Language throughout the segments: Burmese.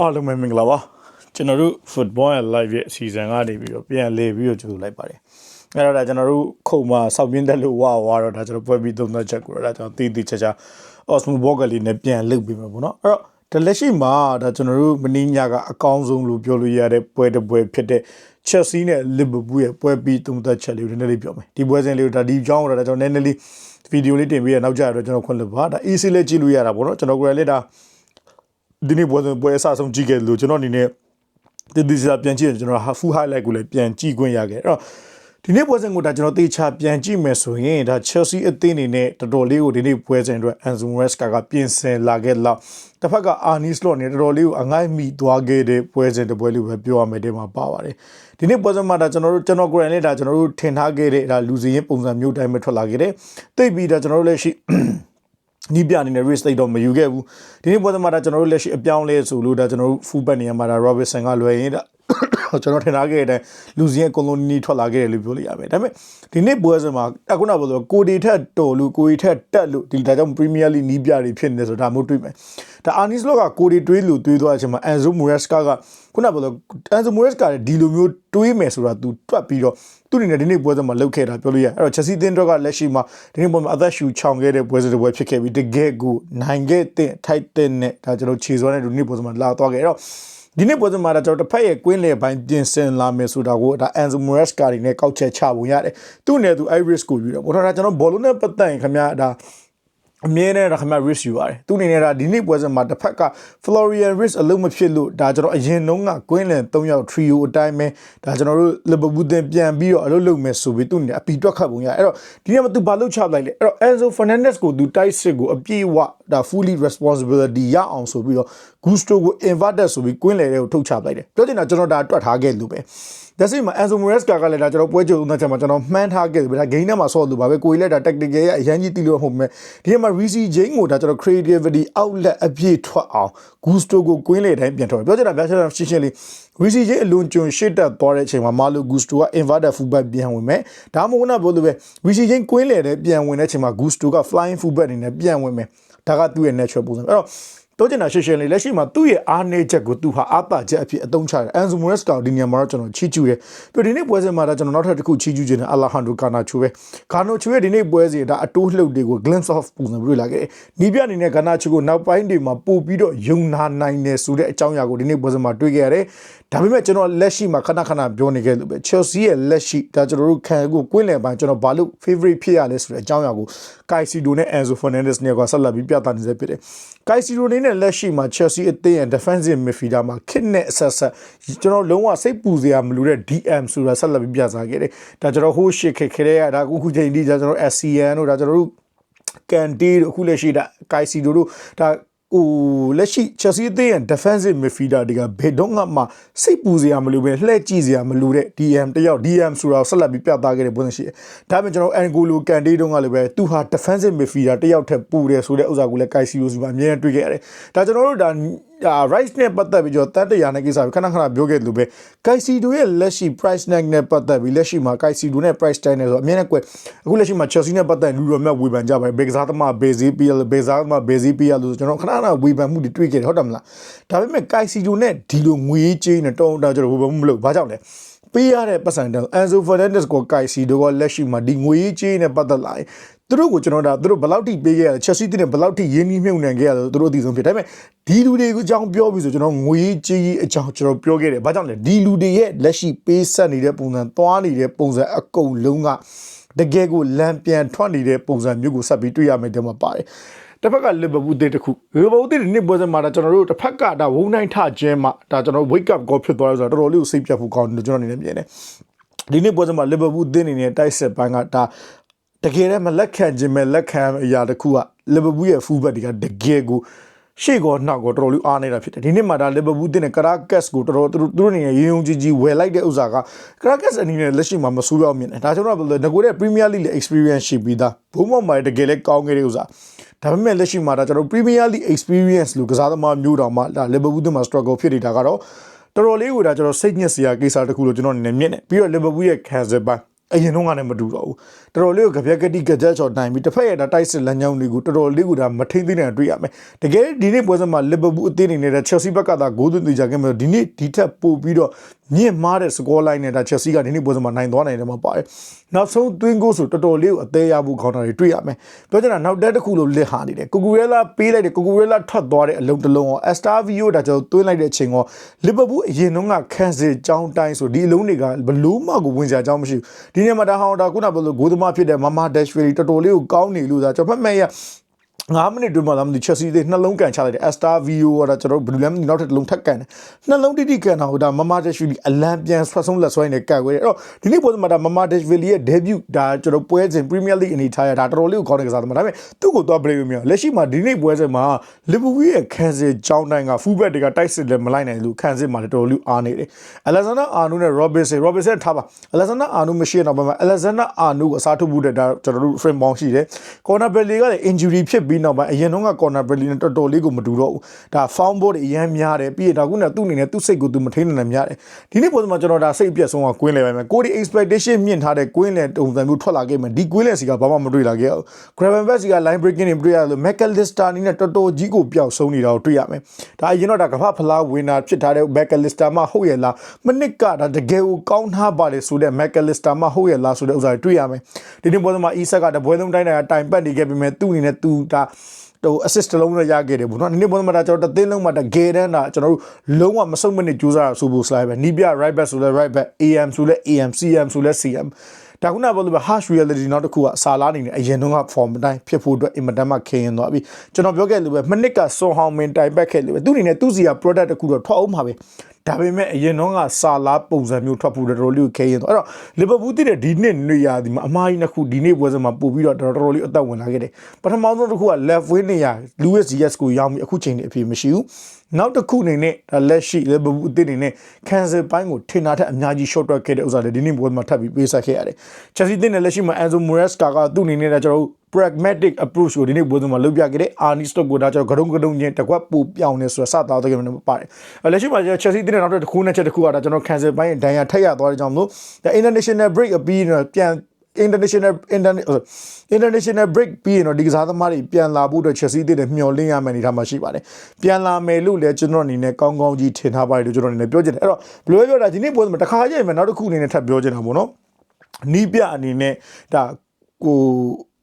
အားလုံးပဲမင်္ဂလာပါကျွန်တော်တို့ football and live ရဲ့အစီအစဉ်ကနေပြီးတော့ပြန်လဲပြီးတော့ကြိုဆိုလိုက်ပါတယ်အဲ့တော့ဒါကျွန်တော်တို့ခုံမှာစောက်ပြင်းတက်လို့ဝါဝါတော့ဒါကျွန်တော်ပွဲပြီးသုံးသက်ချက်ကိုတော့ဒါကျွန်တော်တီးတီးချာချာ Osmo Boggle လေးနဲ့ပြန်လုပ်ပြီးမှာပေါ့နော်အဲ့တော့ဒါလက်ရှိမှာဒါကျွန်တော်တို့မင်းညာကအကောင်းဆုံးလို့ပြောလို့ရတဲ့ပွဲတစ်ပွဲဖြစ်တဲ့ Chelsea နဲ့ Liverpool ရဲ့ပွဲပြီးသုံးသက်ချက်လေးကိုနည်းနည်းလေးပြောမယ်ဒီပွဲစဉ်လေးကိုဒါဒီကြောင်းတော့ဒါကျွန်တော်နည်းနည်းလေးဗီဒီယိုလေးတင်ပြီးရနောက်ကြရတော့ကျွန်တော်ခွင့်လွှတ်ပါဒါ easy လေးကြည့်လို့ရတာပေါ့နော်ကျွန်တော်ကိုယ်လည်းဒါ ဒီနေ့ပွဲစဉ်ပွဲအစဆုံးကြည့်ခဲ့လို့ကျွန်တော်အနေနဲ့ဒီဒီစာပြန်ကြည့်ရင်ကျွန်တော် full highlight ကိုလည်းပြန်ကြည့်ခွင့်ရခဲ့အဲ့တော့ဒီနေ့ပွဲစဉ်ကိုဒါကျွန်တော်သေချာပြန်ကြည့်မယ်ဆိုရင်ဒါ Chelsea အသင်းအနေနဲ့တော်တော်လေးကိုဒီနေ့ပွဲစဉ်အတွက် Anzo Maresca ကပြင်ဆင်လာခဲ့လောက်တစ်ဖက်က Arne Slot နဲ့တော်တော်လေးကိုအငိုက်မိသွားခဲ့တဲ့ပွဲစဉ်တစ်ပွဲလေးပဲပြောရမယ်တဲ့မှာပါပါတယ်ဒီနေ့ပွဲစဉ်မှာဒါကျွန်တော်တို့ကျွန်တော်ကိုယ်တိုင်လည်းဒါကျွန်တော်တို့ထင်ထားခဲ့တဲ့ဒါလူစီရင်ပုံစံမျိုးတိုင်းပဲထွက်လာခဲ့တယ်တိတ်ပြီးဒါကျွန်တော်တို့လည်းရှိ နီးပြအနေနဲ့ risk သိတော့မယူခဲ့ဘူးဒီနေ့ပွဲသမားဒါကျွန်တော်တို့လက်ရှိအပြောင်းလဲဆိုလို့ဒါကျွန်တော်တို့ full back နေရာမှာဒါ Robertson ကလွယ်ရင်ဒါ ကျွန်တော်ထင်ထားခဲ့တဲ့လူစီရဲ့ colony ထွက်လာခဲ့တယ်လို့ပြောလို့ရမယ်ဒါပေမဲ့ဒီနေ့ပွဲစဉ်မှာအခုနကပြောလို့ကိုဒီထက်တော်လို့ကိုဒီထက်တက်လို့ဒီဒါကြောင့် Premier League နီးပြတွေဖြစ်နေတယ်ဆိုတာမျိုးတွေးမယ်ဒါ Arnis Lok ကကိုဒီတွေးလို့တွေးသွားတဲ့အချိန်မှာ Enzo Maresca ကခုနကပြောလို့ Enzo Maresca ကဒီလိုမျိုးတွေးမယ်ဆိုတာ तू တွက်ပြီးတော့သူအနေနဲ့ဒီနေ့ပွဲစဉ်မှာလောက်ခဲ့တာပြောလို့ရအဲ့တော့ Chelsea တင်းတော့ကလက်ရှိမှာဒီနေ့ပွဲမှာအသက်ရှူချောင်ခဲ့တဲ့ပွဲစဉ်တစ်ပွဲဖြစ်ခဲ့ပြီးတကယ်ကိုနိုင်ခဲ့တဲ့ထိုက်တဲ့နဲ့ဒါကျွန်တော်ခြေစွမ်းနဲ့ဒီနေ့ပွဲစဉ်မှာလာသွားခဲ့အဲ့တော့ ဒီနေ့ပွဲစဉ်မှာဒါကျွန်တော်တစ်ဖက်ရဲ့ကွင်းလေပိုင်းပြင်ဆင်လာမယ်ဆိုတာကိုဒါ Enzo Maresca တွေနဲ့ကောက်ချက်ချပုံရတယ်သူ့နဲ့သူ Iris ကိုယူတယ်ဘောတော့ဒါကျွန်တော်ဘောလုံးနဲ့ပတ်သက်ရင်ခင်ဗျာဒါ အမြဲတမ်းဒါခင်ဗျ risk ယူရတယ်သူအနေနဲ့ဒါဒီနေ့ပွဲစဉ်မှာတစ်ဖက်က Florian risk အလုံးမဖြစ်လို့ဒါကျွန်တော်အရင်တုန်းကကွင်းလန်၃ယောက် trio အတိုင်းပဲဒါကျွန်တော်တို့ Liverpool တင်ပြန်ပြီးတော့အလုပ်လုပ်မယ်ဆိုပြီးသူအနေနဲ့အပီတွက်ခတ်ပုံရအဲ့တော့ဒီနေ့မှာသူဘာလုပ်ချလိုက်လဲအဲ့တော့ Enzo Fernandez ကိုသူတိုက်စစ်ကိုအပြည့်ဝဒါ fully responsibility ရအောင်ဆိုပြီးတော့ Gusto ကို inverted ဆိုပြီးကွင်းလေတွေကိုထုတ်ချလိုက်တယ်ပြောချင်တာကျွန်တော်ဒါတွက်ထားခဲ့လို့ပဲဒါစိမှာ Enzo Maresca ကလည်းဒါကျွန်တော်ပွဲကြိုသုံးချက်မှာကျွန်တော်မှန်းထားခဲ့တယ်ဗျဒါ game ထဲမှာဆော့လို့ပါပဲကိုကြီးလည်းဒါ tactical ရဲ့အရန်ကြီးတီးလို့မဟုတ်မဲ့ဒီမှာ Reece James ကိုဒါကျွန်တော် creativity outlet အပြည့်ထွက်အောင် Gusto ကိုကွင်းလေတိုင်းပြန်ထွက်ပြောချင်တာဗျာရှင်းရှင်းလေး Reece James အလွန်ကျွံရှစ်တက်သွားတဲ့အချိန်မှာ Malo Gusto က inverted fullback ပြန်ဝင်မဲ့ဒါမှမဟုတ်ဘူးလို့ပဲ Reece James ကွင်းလေတဲ့ပြန်ဝင်တဲ့အချိန်မှာ Gusto က flying fullback အနေနဲ့ပြန်ဝင်မဲ့ဒါကသူ့ရဲ့ natural ပုံစံအဲ့တော့ တော့ကျင်တာရှင်းရှင်းလေးလက်ရှိမှာသူ့ရဲ့အားနည်းချက်ကိုသူဟာအားသာချက်အဖြစ်အသုံးချတယ်အန်ဇူမိုရက်စ်ကောင်ဒီနေရာမှာတော့ကျွန်တော်ချီးကျူးတယ်ပြီးဒီနေ့ပွဲစဉ်မှာတော့ကျွန်တော်နောက်ထပ်တစ်ခုချီးကျူးခြင်းနဲ့အလာဟန်ဒိုကာနာချိုပဲကာနိုချိုရဲ့ဒီနေ့ပွဲစဉ်ဒါအတိုးလှုပ်တွေကို glimpse of ပုံစံပြလာခဲ့နီးပြအနေနဲ့ကာနာချိုကိုနောက်ပိုင်းတွေမှာပို့ပြီးတော့ယုံနာနိုင်တယ်ဆိုတဲ့အကြောင်းအရာကိုဒီနေ့ပွဲစဉ်မှာတွေ့ခဲ့ရတယ်ဒါပေမဲ့ကျွန်တော်လက်ရှိမှာခဏခဏပြောနေခဲ့လို့ပဲ Chelsea ရဲ့လက်ရှိဒါကျွန်တော်တို့ခံကိုကွင်းလယ်ပိုင်းကျွန်တော်ဘာလို့ favorite ဖြစ်ရလဲဆိုတဲ့အကြောင်းအရာကို Caicedo နဲ့ Enzo Fernandez နဲ့ကဆက်လက်ပြီးပြသနေစေဖြစ်တယ် Caicedo နဲ့လက်ရှိမှာ Chelsea အသင်းရဲ့ defensive midfielder မှာခစ်နဲ့အဆက်ဆက်ကျွန်တော်လုံးဝစိတ်ပူစရာမလိုတဲ့ DM ဆိုတာဆက်လက်ပြီးပြသခဲ့တယ်ဒါကျွန်တော်ဟိုးရှစ်ခက်ခဲတဲ့ဒါအခုခုချိန်ဒီကျွန်တော် SCN တို့ဒါကျွန်တော်တို့ကန်တီတို့အခုလက်ရှိဒါ Caicedo တို့ဒါ ဟိုလက်ရှိ Chelsea အသင်းရဲ့ defensive midfielder တွေကဘယ်တော့မှစိတ်ပူစရာမလိုပဲလှည့်ကြည့်စရာမလိုတဲ့ DM တယောက် DM ဆိုတာဆက်လက်ပြီးပြသခဲ့တဲ့ပုံစံရှိတယ်။ဒါပေမဲ့ကျွန်တော် Angolo Kante တုန်းကလည်းပဲသူဟာ defensive midfielder တယောက်ထက်ပူတယ်ဆိုတဲ့ဥစ္စာကိုလည်း Kaisiro စီမှာအမြဲတမ်းတွေ့ခဲ့ရတယ်။ဒါကျွန်တော်တို့ဒါဒါ rice နဲ့ပတ်သက်ပြီးတော့တတ်တရာနဲ့ကိစ္စကိုခဏခဏပြောခဲ့လို့ပဲ Kaisido ရဲ့လက်ရှိ price tag နဲ့ပတ်သက်ပြီးလက်ရှိမှာ Kaisido နဲ့ price tag နဲ့ဆိုအမြဲတမ်းကွယ်အခုလက်ရှိမှာ Chelsea နဲ့ပတ်သက်လူတော်မြတ်ဝေဖန်ကြပါတယ်ဘေကစားသမားဘေဇီပီယဘေကစားသမားဘေဇီပီယလို့ကျွန်တော်ခဏခဏဝေဖန်မှုတွေတွေ့ခဲ့တယ်ဟုတ်တယ်မလားဒါပေမဲ့ Kaisido နဲ့ဒီလိုငွေကြေးနဲ့တုံးတာကျွန်တော်ဝေဖန်မှုမလုပ်ဘာကြောင့်လဲပေးရတဲ့ပတ်စံတန် Enzo Fernandez ကို Kaisido ကလက်ရှိမှာဒီငွေကြေးနဲ့ပတ်သက်လာရင် သူတို့ကိုကျွန်တော်ဒါသူတို့ဘယ်လောက်ထိပေးခဲ့ရလဲ Chelsea တင်းဘယ်လောက်ထိရင်းနှီးမြှုပ်နှံခဲ့ရလဲသူတို့အသိဆုံးဖြစ်ဒါပေမဲ့ဒီလူတွေကိုအကြောင်းပြောပြီးဆိုကျွန်တော်ငွေကြေးကြီးအကြောင်းကျွန်တော်ပြောခဲ့တယ်ဘာကြောင့်လဲဒီလူတွေရဲ့လက်ရှိပေးဆက်နေတဲ့ပုံစံသွားနေတဲ့ပုံစံအကုန်လုံးကတကယ်ကိုလမ်းပြန်ထွက်နေတဲ့ပုံစံမျိုးကိုဆက်ပြီးတွေ့ရမယ်တဲ့မှာပါတယ်တစ်ဖက်ကလီဗာပူးတဲ့တခုလီဗာပူးတဲ့နေ့ပွဲစဉ်မှာဒါကျွန်တော်တို့တစ်ဖက်ကဒါဝုန်းနိုင်ထခြင်းမှာဒါကျွန်တော် wake up call ဖြစ်သွားတယ်ဆိုတော့တော်တော်လေးကိုစိတ်ပြတ်ဖို့ကောင်းတယ်ကျွန်တော်အနေနဲ့မြင်တယ်ဒီနေ့ပွဲစဉ်မှာလီဗာပူးတဲ့အနေနဲ့တိုက်စစ်ပိုင်းကဒါ တကယ်တမ်းမလက်ခံခြင်းမဲ့လက်ခံအရာတစ်ခုကလီဗာပူးရဲ့ full back တွေကတကယ်ကိုရှေ့ကောနောက်ကောတော်တော်လေးအားနေတာဖြစ်တယ်ဒီနေ့မှာဒါလီဗာပူးတင်တဲ့ကရာကက်စ်ကိုတော်တော်သူတို့အနေနဲ့ရေုံကြီးကြီးဝယ်လိုက်တဲ့ဥစ္စာကကရာကက်စ်အနေနဲ့လက်ရှိမှာမဆိုးရောက်မြင်တယ်ဒါကြောင့်တော့ငကိုတဲ့ Premier League လေ experience ရှိပြီးသားဘုံမောက်မှာတကယ်လဲကောင်းခဲ့တဲ့ဥစ္စာဒါပေမဲ့လက်ရှိမှာဒါကျွန်တော် Premier League experience လို့ကစားသမားမျိုးတောင်မှဒါလီဗာပူးတင်မှာ struggle ဖြစ်နေတာကတော့တော်တော်လေးကိုဒါကျွန်တော်စိတ်ညစ်စရာကိစ္စတစ်ခုလို့ကျွန်တော်အနေနဲ့မြင်တယ်ပြီးတော့လီဗာပူးရဲ့ cancel ပိုင်း အရင်တော့ကလည်းမတူတော့ဘူးတော်တော်လေးကိုကြပြက်ကတိကြကြချော်နိုင်ပြီးတစ်ဖက်ရဲ့ဒါတိုက်စစ်လမ်းကြောင်းတွေကိုတော်တော်လေးကိုဒါမထိမ့်သိနေတာတွေ့ရမယ်တကယ်ဒီနေ့ပွဲစဉ်မှာလီဗာပူးအသင်းအနေနဲ့ Chelsea ဘက်ကသာဂိုးသွင်းသေးကြခဲ့မယ်ဒီနေ့ဒီထက်ပိုပြီးတော့မြင့်မားတဲ့ score line နဲ့ဒါ Chelsea ကဒီနေ့ပွဲစဉ်မှာနိုင်သွားနိုင်တယ်မှာပါတယ်နောက်ဆုံးသွင်းဂိုးဆိုတော်တော်လေးကိုအသေးရဖို့ခေါင်းတာတွေတွေ့ရမယ်ပြောချင်တာနောက်တက်တစ်ခုလို့လစ်ဟာနေတယ်ကိုကူရဲလာပေးလိုက်တယ်ကိုကူရဲလာထွက်သွားတဲ့အလုံးတစ်လုံးရော Astavio ဒါကျွန်တော်သွင်းလိုက်တဲ့အချိန်ရောလီဗာပူးအရင်တုန်းကခန်းစစ်ကြောင်းတိုင်းဆိုဒီအလုံးတွေကဘလို့မှကိုဝင်စရာအကြောင်းမရှိဘူးဒီနေ့မှာဒါဟောင်းဒါခုနကဘလို့ဂိုးသမားဖြစ်တဲ့မမဒက်ရှ်ဝီလီတော်တော်လေးကိုကောင်းနေလို့ဒါကျွန်တော်ဖက်မဲ့ရ 9မိနစ်တွင်းမှာလာမသိချက်စီတွေနှလုံးကန်ချလိုက်တယ် Astar Vio ကတော့ကျွန်တော်ဘယ်လိုလဲမသိနောက်ထပ်တစ်လုံးထပ်ကန်တယ်နှလုံးတိတိကန်တာဟိုဒါမမဒက်ရှ်ဝီလီအလံပြန်ဆွတ်ဆုံးလက်ဆွဲနေကန်ခွဲတယ်အဲ့တော့ဒီနေ့ပွဲမှာဒါမမဒက်ရှ်ဝီလီရဲ့ debut ဒါကျွန်တော်ပွဲစဉ် Premier League အနေထားရဒါတော်တော်လေးကိုကောင်းတဲ့ကစားသမားဒါပေမဲ့သူ့ကိုသွား play လို့မရလက်ရှိမှာဒီနေ့ပွဲစဉ်မှာလီဗာပူးရဲ့ခန်းစစ်ကြောင်းတိုင်းက fullback တွေကတိုက်စစ်လည်းမလိုက်နိုင်လို့ခန်းစစ်မှာလည်းတော်တော်လေးအားနေတယ် Alexander Arnold နဲ့ Robinson Robinson ထားပါ Alexander Arnold မရှိတဲ့နောက်ပိုင်းမှာ Alexander Arnold ကိုအစားထိုးမှုတဲ့ဒါကျွန်တော်တို့ frame bound ရှိတယ် corner belly ကလည်း injury ဖြစ်ပြီးနောက်ပိုင်းအရင်တော့က corner belly နဲ့တော်တော်လေးကိုမတူတော့ဘူးဒါ found board အရန်များတယ်ပြီးရဒါကုနဲ့သူ့အနေနဲ့သူ့စိတ်ကိုသူမထိန်းနိုင်များတယ်ဒီနေ့ပုံစံမှာကျွန်တော်ဒါစိတ်အပြတ်ဆုံးကကွင်းလေပဲမယ်ကိုဒီ expectation မြင့်ထားတဲ့ကွင်းလေတုံစံမျိုးထွက်လာခဲ့မယ်ဒီကွင်းလေစီကဘာမှမတွေ့လာခဲ့ဘူး Gravenberch စီက line breaking တွေမတွေ့ရလို့ McAllister အနေနဲ့တော်တော်ကြီးကိုပျောက်ဆုံးနေတာကိုတွေ့ရမယ်ဒါအရင်တော့ဒါကမ္ဘာဖလားဝင်တာဖြစ်ထားတဲ့ McAllister မှဟုတ်ရဲ့လားမနစ်ကဒါတကယ်ကိုကောင်းထားပါလေဆိုတဲ့ McAllister မှဟုတ်ရဲ့လားဆိုတဲ့ဥစ္စာတွေတွေ့ရမယ်ဒီနေ့ပုံစံမှာ Isak ကတပွဲလုံးတိုင်းတိုင်းတိုင်ပတ်နေခဲ့ပေမဲ့သူ့အနေနဲ့သူဒါဟို assist တစ်လုံးနဲ့ရခဲ့တယ်ပေါ့နော်ဒီနေ့ပုံစံမှာဒါကျွန်တော်တသိန်းလုံးမှာဒါဂေတန်းတာကျွန်တော်တို့လုံးဝမစုံမနစ်ကြိုးစားဆိုဖို့ slide ပဲနီးပြ right back ဆိုလဲ right back AM ဆိုလဲ AM CM ဆိုလဲ CM ဒါခုနကပြောလို့ပဲ harsh reality နောက်တစ်ခုကအစာလားနေတယ်အရင်တုန်းက form အတိုင်းဖြစ်ဖို့အတွက်အင်မတန်မှခင်းရင်သွားပြီကျွန်တော်ပြောခဲ့လို့ပဲမနစ်ကစွန်ဟောင်မင်တိုင်ပတ်ခဲ့လို့ပဲသူ့အနေနဲ့သူ့စီက product တစ်ခုတော့ထွက်အောင်ပါပဲ ဒါပေမဲ့အရင်တော့ကစာလားပုံစံမျိုးထွက်ဖို့တော်တော်လေးကိုခဲရင်တော့အဲ့တော့လီဗာပူးတည်တဲ့ဒီနှစ်နေရာဒီမှာအမားကြီးနှစ်ခုဒီနေ့ပွဲစဉ်မှာပို့ပြီးတော့တော်တော်လေးအသက်ဝင်လာခဲ့တယ်ပထမဆုံးတစ်ခုက left wing နေရာ Luis Diaz ကိုရောက်ပြီးအခုချိန်နေအဖြစ်မရှိဘူးနောက်တစ်ခုအနေနဲ့ဒါလက်ရှိလီဗာပူးအသင်းအနေနဲ့ cancel ပိုင်းကိုထင်တာထက်အများကြီး short တွက်ခဲ့တဲ့ဥစ္စာတွေဒီနေ့ပွဲမှာထပ်ပြီးပေးဆက်ခဲ့ရတယ်။ Chelsea အသင်းနဲ့လက်ရှိမှာ Enzo Maresca ကသူ့အနေနဲ့ဒါကျွန်တော်တို့ pragmatic approach ကိုဒီနေ့ပွဲစဉ်မှာလုပ်ပြခဲ့တဲ့ Arnie Stock ကိုဒါကျွန်တော်ဂရုံဂရုံချင်းတစ်ခွက်ပူပြောင်းနေဆိုတော့စသားတဲ့ကမှာပါတယ်။လက်ရှိမှာ Chelsea အသင်းနဲ့နောက်တစ်ခုနဲ့ချက်တစ်ခုကဒါကျွန်တော် cancel ပိုင်းဒဏ်ရာထက်ရသွားတဲ့ကြောင့်မို့ international break အပြီးပြန် international international break ပြီးရင်တော့ဒီကစားသမားတွေပြန်လာဖို့အတွက် Chelsea တည်တဲ့မျှော်လင့်ရမယ့်အနေထားမှာရှိပါတယ်။ပြန်လာမယ်လို့လည်းကျွန်တော်အနေနဲ့ကောင်းကောင်းကြီးထင်ထားပါတယ်လို့ကျွန်တော်အနေနဲ့ပြောချင်တယ်။အဲ့တော့ဘယ်လိုပြောတာဒီနေ့ပွဲမှာတစ်ခါကြိမ်မှာနောက်တစ်ခုအနေနဲ့ထပ်ပြောချင်တာပေါ့နော်။နီးပြအနေနဲ့ဒါကို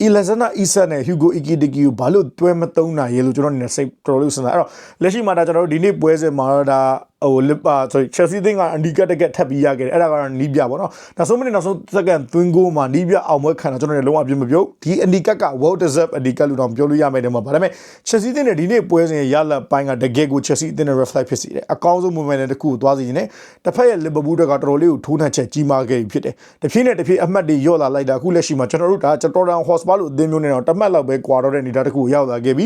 အီလက်ဇနာအီဆန်နဲ့ဟူဂိုအီကီဒီကီကိုဘာလို့တွဲမသုံးနိုင်ရဲလို့ကျွန်တော်အနေနဲ့စိတ်တော်လို့စဉ်းစားအဲ့တော့လက်ရှိမှာဒါကျွန်တော်တို့ဒီနေ့ပွဲစဉ်မှာတော့ဒါ ဟိုလစ်ပါ sorry Chelsea သင်းကအန်ဒီကတ်တကက်ထပ်ပြီးရခဲ့တယ်အဲ့ဒါကတော့နီးပြပေါ့နော်နောက်ဆုံးမိနစ်နောက်ဆုံးစက္ကန့်သွင်းဂိုးမှာနီးပြအောင်ပွဲခံတာကျွန်တော်လည်းလုံးဝပြမပြုတ်ဒီအန်ဒီကတ်က well deserve အန်ဒီကတ်လို့တော့ပြောလို့ရမယ်တဲ့မှာဒါပေမဲ့ Chelsea သင်းနဲ့ဒီနေ့ပွဲစဉ်ရဲ့ရလပိုင်းကတကယ်ကို Chelsea သင်းနဲ့ reflect ဖြစ်စေတယ်အကောင်းဆုံး moment တစ်ခုကိုသွားစီနေတယ်တစ်ဖက်ရဲ့ Liverpool တွေကတော်တော်လေးကိုထိုးနှက်ချက်ကြီးမားခဲ့ပြီဖြစ်တယ်တဖြည်းနဲ့တဖြည်းအမှတ်တွေရော့လာလိုက်တာအခုလက်ရှိမှာကျွန်တော်တို့ဒါကျွန်တော်တို့ Hotspur လို့အသင်းမျိုးနဲ့တော့တမှတ်လောက်ပဲကွာတော့တဲ့အနေအထားတစ်ခုကိုရောက်လာခဲ့ပြီ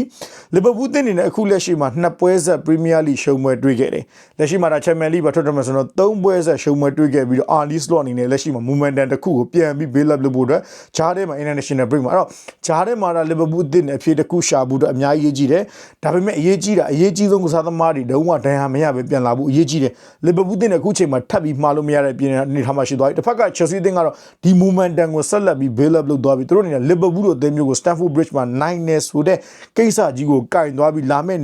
Liverpool သင်းနေနဲ့အခုလက်ရှိမှာနှစ်ပွဲဆက် Premier League ရှုံးပွဲတွေ့ခဲ့တယ်လက်ရှိမှာဒါ Champions League ဘာထွက်တယ်မဆိုတော့သုံးပွဲဆက်ရှုံးပွဲတွေ့ခဲ့ပြီးတော့ early slot အနေနဲ့လက်ရှိမှာ momentum တစ်ခုကိုပြန်ပြီး build up လုပ်ဖို့အတွက်ဂျားထဲမှာ international break မှာအဲ့တော့ဂျားထဲမှာဒါ Liverpool အသင်းနဲ့အဖြစ်တစ်ခုရှာဖို့အတွက်အများကြီးအရေးကြီးတယ်ဒါပေမဲ့အရေးကြီးတာအရေးကြီးဆုံးကစားသမားတွေတုံးကဒဏ်ရာမရပဲပြန်လာဖို့အရေးကြီးတယ် Liverpool အသင်းနဲ့အခုချိန်မှာထပ်ပြီးမှားလို့မရတဲ့ပြင်အနေထားမှာရှိသွားပြီတစ်ဖက်က Chelsea အသင်းကတော့ဒီ momentum ကိုဆက်လက်ပြီး build up လုပ်သွားပြီသူတို့အနေနဲ့ Liverpool တို့အသင်းမျိုးကို Stamford Bridge မှာနိုင်နေဆိုတဲ့ကိစ္စကြီးကိုကင်သွားပြီးလာမဲ့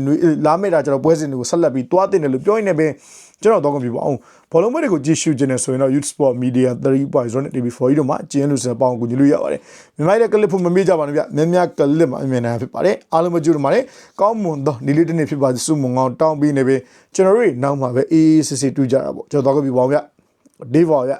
လာမဲ့တာကျွန်တော်ပွဲစဉ်တွေကိုဆက်လက်ပြီးတွားတင်တယ်လို့ပြောရင်းနဲ့ပဲကျွန်တော်တော့ကပြပါအောင်ဘောလုံးမဲတွေကိုကြည့်ရှုခြင်းနဲ့ဆိုရင်တော့ Youth Sport Media 3.0 TV4 ကြီးတို့မှာကျင်းလို့စပေါင်းကိုကြည့်လို့ရပါတယ်မြန်မာရဲ့ကလစ်ဖို့မမေ့ကြပါနဲ့ဗျများများကလစ်မှာအမြင်နိုင်ဖြစ်ပါတယ်အားလုံးမကြည့်လို့မှာလေကောင်းမွန်သောဒီလေးတစ်နေ့ဖြစ်ပါစုမုံကောင်းတောင်းပြီးနေပြီကျွန်တော်တို့နောက်မှာပဲအေးအေးဆေးဆေးတွေ့ကြတာပေါ့ကျွန်တော်တော့ကပြပါအောင်ဗျ Dave ဗျ